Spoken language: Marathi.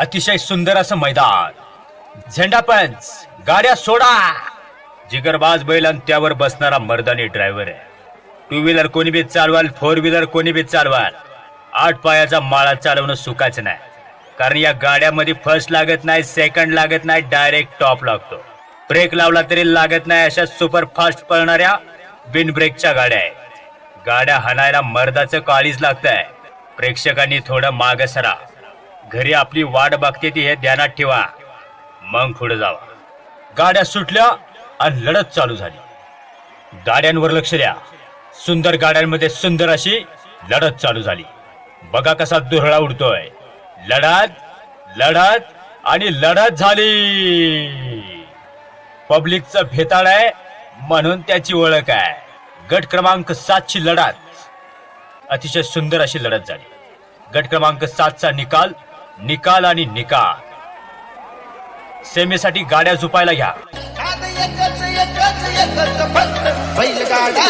अतिशय सुंदर असं मैदान. झेंडा पंच गाड्या सोडा. जिगरबाज बैल आणि त्यावर बसणारा मर्दानी ड्रायव्हर आहे. टू व्हीलर कोणी बी चालवाल फोर व्हीलर कोणी बी चालवाल. आठ पायाचा माळा चालवणं सुखाचं नाही. कारण या गाड्यामध्ये फर्स्ट लागत नाही सेकंड लागत नाही डायरेक्ट टॉप लागतो. ब्रेक लावला तरी लागत नाही अशा सुपर फास्ट पळणाऱ्या बिन ब्रेकच्या गाड्या आहेत. गाड्या हाणायला मर्दाचं काळीच लागतंय. प्रेक्षकांनी थोडं माग सरा. घरी आपली वाट बघते ती हे ध्यानात ठेवा. मग पुढे जावा. गाड्या सुटल्या आणि लढत चालू झाली. गाड्यांवर लक्ष द्या. सुंदर गाड्यांमध्ये सुंदर अशी लढत चालू झाली. बघा कसा दुरळा उडतोय. लढत लढत आणि लढत झाली. पब्लिकचं भेताळ आहे म्हणून त्याची ओळख आहे. गट क्रमांक सातची लढत अतिशय सुंदर अशी लढत झाली. गट क्रमांक सातचा निकाल निकाल आणि निकाल. सेमीसाठी गाड्या झुपायला घ्या. बैलगाडा